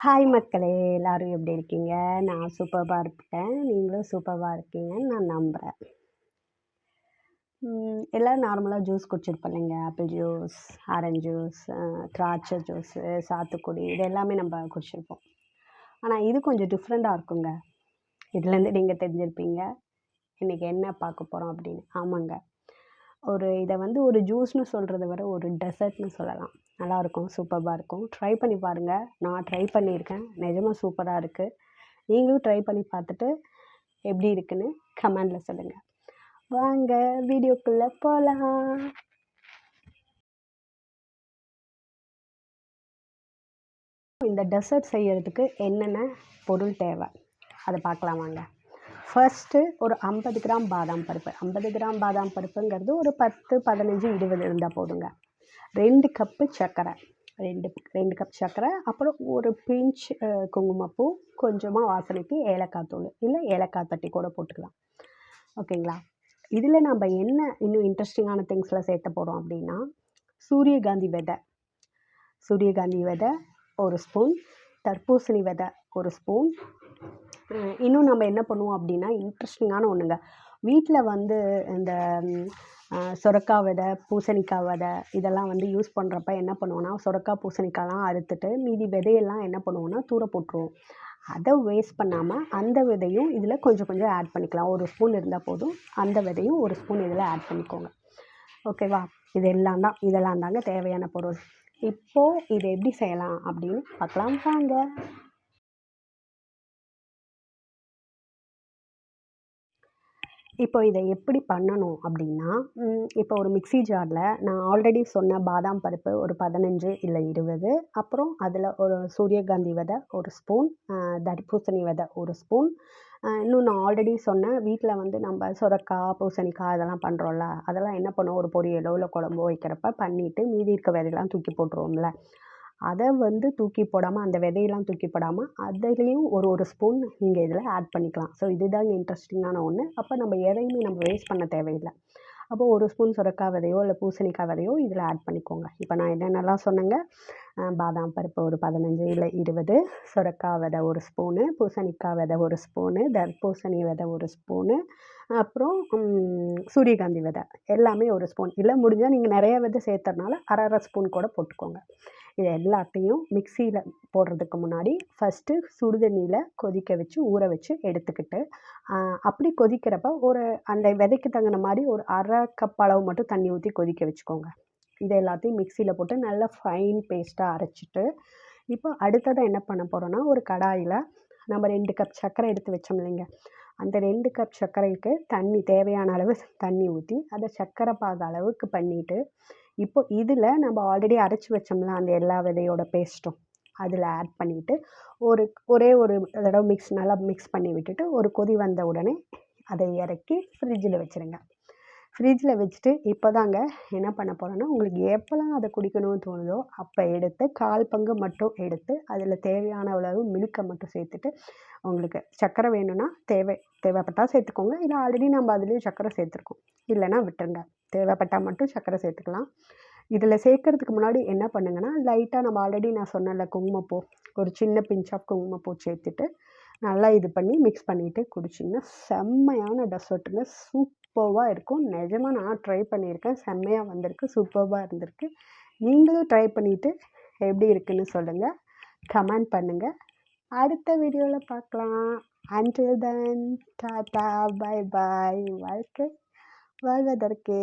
Hi மக்களே எல்லாரும் எப்படி இருக்கீங்க? நான் சூப்பர்வாக இருக்கேன் நீங்களும் சூப்பராக இருக்கீங்கன்னு நான் நம்புகிறேன் எல்லோரும் நார்மலாக ஜூஸ் குடிச்சிருப்போம் இல்லைங்க? ஆப்பிள் ஜூஸ் ஆரஞ்சு ஜூஸ் திராட்சை ஜூஸு சாத்துக்குடி இது எல்லாமே நம்ம குடிச்சிருப்போம். ஆனால் இது கொஞ்சம் டிஃப்ரெண்ட்டாக இருக்குங்க. இதுலேருந்து நீங்கள் தெரிஞ்சிருப்பீங்க. இன்றைக்கி என்ன பார்க்க போகிறோம் அப்படின்னு. ஆமாங்க. ஒரு இதை வந்து ஒரு ஜூஸ்னு சொல்கிறத விட ஒரு டெசர்ட்னு சொல்லலாம். நல்லாயிருக்கும் சூப்பராக இருக்கும். ட்ரை பண்ணி பாருங்கள் நான் ட்ரை பண்ணியிருக்கேன். நிஜமாக சூப்பராக இருக்குது நீங்களும் ட்ரை பண்ணி பார்த்துட்டு எப்படி இருக்குன்னு கமெண்டில் சொல்லுங்கள் வாங்க வீடியோக்குள்ளே போகலாம் இந்த டெசர்ட் செய்கிறதுக்கு என்னென்ன பொருள் தேவை? அதை பார்க்கலாம் வாங்க. ஃபர்ஸ்ட்டு ஒரு ஐம்பது கிராம் பாதாம் பருப்பு. ஐம்பது கிராம் பாதாம் பருப்புங்கிறது ஒரு பத்து பதினஞ்சு இருபது இருந்தால் போதுங்க. ரெண்டு கப்பு சர்க்கரை. ரெண்டு ரெண்டு கப் சர்க்கரை. அப்புறம் ஒரு பிஞ்ச் குங்குமப்பூ கொஞ்சமாக வாசனைக்கு ஏலக்காய் தூள் இல்லை ஏலக்காய் தட்டி கூட போட்டுக்கலாம். ஓகேங்களா? இதில் நம்ம என்ன இன்னும் இன்ட்ரெஸ்டிங்கான திங்ஸில் சேர்த்த போகிறோம் அப்படின்னா சூரியகாந்தி விதை. சூரியகாந்தி விதை ஒரு ஸ்பூன் தர்பூசணி விதை ஒரு ஸ்பூன் இன்னும் நம்ம என்ன பண்ணுவோம் அப்படின்னா இன்ட்ரெஸ்டிங்கான ஒன்றுங்க வீட்டில் வந்து இந்த ம், விதை பூசணிக்காய் விதை இதெல்லாம் வந்து யூஸ் பண்ணுறப்ப என்ன பண்ணுவோன்னா சுரக்காய் பூசணிக்காய்லாம் அறுத்துட்டு மீதி விதையெல்லாம் என்ன பண்ணுவோன்னா தூர போட்டுருவோம். அதை வேஸ்ட் பண்ணாமல் அந்த விதையும் இதில் கொஞ்சம் கொஞ்சம் ஆட் பண்ணிக்கலாம். ஒரு ஸ்பூன் இருந்தால் போதும். அந்த விதையும் ஒரு ஸ்பூன் இதில் ஆட் பண்ணிக்கோங்க. ஓகேவா இது எல்லாம் தான். இதெல்லாம் தாங்க தேவையான பொருள். இப்போது இதை எப்படி செய்யலாம் அப்படின்னு பார்க்கலாம். வாங்க. இப்போ இதை எப்படி பண்ணணும் அப்படின்னா இப்போ ஒரு மிக்ஸி ஜாரில் நான் ஆல்ரெடி சொன்ன பாதாம் பருப்பு ஒரு பதினஞ்சு இல்லை இருபது அப்புறம் அதில் ஒரு சூரியகாந்தி விதை ஒரு ஸ்பூன் தர்பூசணி விதை ஒரு ஸ்பூன் இன்னும் நான் ஆல்ரெடி சொன்னேன் வீட்டில் வந்து நம்ம சுரக்காய் பூசணிக்காய் அதெல்லாம் பண்ணுறோம்ல அதெல்லாம் என்ன பண்ணுவோம்? ஒரு பொரியலோ இல்லை குழம்போ வைக்கிறப்ப பண்ணிவிட்டு மீதி இருக்க விதையெல்லாம் தூக்கி போட்டுருவோம்ல. அதை வந்து தூக்கி போடாமல் அந்த விதையெல்லாம் தூக்கி போடாமல் அதுலேயும் ஒரு ஒரு ஸ்பூன் நீங்கள் இதில் ஆட் பண்ணிக்கலாம். ஸோ இதுதாங்க இன்ட்ரெஸ்டிங்கான ஒன்று அப்போ நம்ம எதையுமே நம்ம வேஸ்ட் பண்ண தேவையில்லை. அப்போது ஒரு ஸ்பூன் சுரக்காய் விதையோ இல்லை பூசணிக்காய் விதையோ இதில் ஆட் பண்ணிக்கோங்க. இப்போ நான் என்னென்னலாம் சொன்னேங்க? பாதாம் பருப்பு ஒரு பதினஞ்சு இல்லை இருபது. சுரக்காய் விதை ஒரு ஸ்பூனு. பூசணிக்காய் விதை ஒரு ஸ்பூனு. தர்பூசணி விதை ஒரு ஸ்பூனு. அப்புறம் சூரியகாந்தி விதை எல்லாமே ஒரு ஸ்பூன். இல்லை முடிஞ்சால் நீங்கள் நிறைய விதை சேர்த்துறனால அரை அரை ஸ்பூன் கூட போட்டுக்கோங்க. இது எல்லாத்தையும் மிக்சியில் போடுறதுக்கு முன்னாடி ஃபஸ்ட்டு சுடுதண்ணியில் கொதிக்க வச்சு ஊற வச்சு எடுத்துக்கிட்டு அப்படி கொதிக்கிறப்ப ஒரு அந்த விதைக்கு தகுந்த மாதிரி ஒரு அரை கப் அளவு மட்டும் தண்ணி ஊற்றி கொதிக்க வச்சுக்கோங்க. இது எல்லாத்தையும் மிக்சியில் போட்டு நல்லா ஃபைன் பேஸ்ட்டாக அரைச்சிட்டு இப்போ அடுத்ததாக என்ன பண்ண போகிறோன்னா ஒரு கடாயில் நம்ம ரெண்டு கப் சர்க்கரை எடுத்து வச்சோம் இல்லைங்க. அந்த ரெண்டு கப் சர்க்கரைக்கு தண்ணி தேவையான அளவு தண்ணி ஊற்றி அதை சர்க்கரை பாக அளவுக்கு பண்ணிவிட்டு இப்போ இதில் நம்ம ஆல்ரெடி அரைச்சி வச்சோம்ல அந்த எல்லா விதையோட பேஸ்ட்டும் அதில் ஆட் பண்ணிவிட்டு ஒரு ஒரே ஒரு தடவை மிக்ஸ் நல்லா மிக்ஸ் பண்ணி விட்டுட்டு ஒரு கொதி வந்த உடனே அதை இறக்கி ஃப்ரிட்ஜில் வச்சுருங்க. ஃப்ரிட்ஜில் வச்சுட்டு இப்போ தாங்க என்ன பண்ண போகிறோன்னா உங்களுக்கு எப்போல்லாம் அதை குடிக்கணும்னு தோணுதோ அப்போ எடுத்து கால் பங்கு மட்டும் எடுத்து அதில் தேவையான அளவு மில்கை மட்டும் சேர்த்துட்டு உங்களுக்கு சர்க்கரை வேணும்னா தேவை தேவைப்பட்டால் சேர்த்துக்கோங்க. இல்லை ஆல்ரெடி நம்ம அதுலேயும் சர்க்கரை சேர்த்துருக்கோம். இல்லைன்னா விட்டுருங்க. தேவைப்பட்டால் மட்டும் சர்க்கரை சேர்த்துக்கலாம். இதில் சேர்க்கறதுக்கு முன்னாடி என்ன பண்ணுங்கன்னா லைட்டாக நம்ம ஆல்ரெடி நான் சொன்னல குங்குமப்பூ ஒரு சின்ன பிஞ்ச் ஆஃப் குங்குமப்பூ சேர்த்துட்டு நல்லா இது பண்ணி மிக்ஸ் பண்ணிவிட்டு குடிச்சிங்கன்னா செம்மையான டெசர்ட்டுங்க சூப்பர்வாக இருக்கும். நிஜமாக நான் ட்ரை பண்ணியிருக்கேன். செம்மையாக வந்திருக்கு. சூப்பர்வாக இருந்திருக்கு. நீங்களும் ட்ரை பண்ணிவிட்டு எப்படி இருக்குன்னு சொல்லுங்கள் கமெண்ட் பண்ணுங்கள் அடுத்த வீடியோவில் பார்க்கலாம். until then tata bye bye வாழ்க்கை வாழ்வதற்கு.